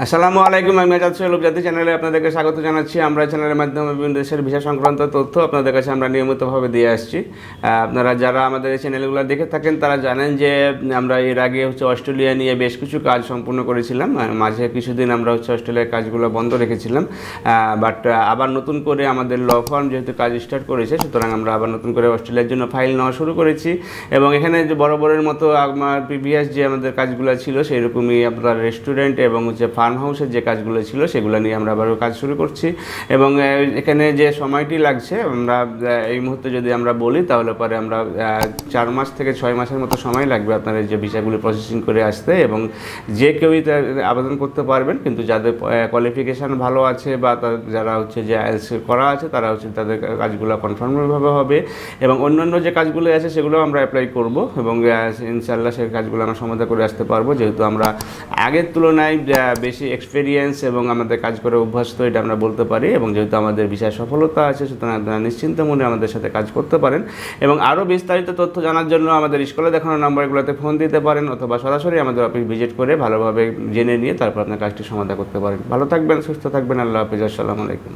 আসসালামু আলাইকুম, আমি আজাদ সোহেল জাতি চ্যানেলে আপনাদেরকে স্বাগত জানাচ্ছি। আমরা চ্যানেলের মাধ্যমে বিভিন্ন দেশের ভিসা সংক্রান্ত তথ্য আপনাদের কাছে আমরা নিয়মিতভাবে দিয়ে আসছি। আপনারা যারা আমাদের এই চ্যানেলগুলো দেখে থাকেন, তারা জানেন যে, আমরা এর আগে হচ্ছে অস্ট্রেলিয়া নিয়ে বেশ কিছু কাজ সম্পূর্ণ করেছিলাম। মাঝে কিছুদিন আমরা হচ্ছে অস্ট্রেলিয়ার কাজগুলো বন্ধ রেখেছিলাম। বাট আবার নতুন করে আমাদের ল ফার্ম যেহেতু কাজ স্টার্ট করেছে, সুতরাং আমরা আবার নতুন করে অস্ট্রেলিয়ার জন্য ফাইল নেওয়া শুরু করেছি। এবং এখানে যে বরাবরের মতো আমার প্রিভিয়াস যে আমাদের কাজগুলো ছিল সেই রকমই আপনার রেস্টুরেন্ট এবং হচ্ছে ফার্ম হাউসের যে কাজগুলো ছিল, সেগুলো নিয়ে আমরা আবারও কাজ শুরু করছি। এবং এখানে যে সময়টি লাগছে, আমরা এই মুহূর্তে যদি আমরা বলি, তাহলে পরে আমরা চার মাস থেকে ছয় মাসের মতো সময় লাগবে আপনার যে ভিসাগুলি প্রসেসিং করে আসতে এবং যে কেউই তার আবেদন করতে পারবেন, কিন্তু যাদের কোয়ালিফিকেশান ভালো আছে বা যারা হচ্ছে যে করা আছে, তারা হচ্ছে তাদের কাজগুলো কনফার্মভাবে হবে। এবং অন্যান্য যে কাজগুলো আছে সেগুলো আমরা অ্যাপ্লাই করব এবং ইনশাল্লাহ সেই কাজগুলো আমরা সমাধা করে আসতে পারব। যেহেতু আমরা আগের তুলনায় বেশি এক্সপিরিয়েন্স এবং আমাদের কাজ করে অভ্যস্ত এটা আমরা বলতে পারি এবং যেহেতু আমাদের বিষয়ে সফলতা আছে, সুতরাং আপনারা নিশ্চিন্ত মনে আমাদের সাথে কাজ করতে পারেন এবং আরও বিস্তারিত তথ্য জানার জন্য আমাদের স্কুলে দেখানোর নাম্বারগুলোতে ফোন দিতে পারেন অথবা সরাসরি আমাদের অফিস ভিজিট করে ভালোভাবে জেনে নিয়ে তারপর আপনার কাজটি সমাধান করতে পারেন। ভালো থাকবেন, সুস্থ থাকবেন, আল্লাহ হাফিজ, আসসালামু আলাইকুম।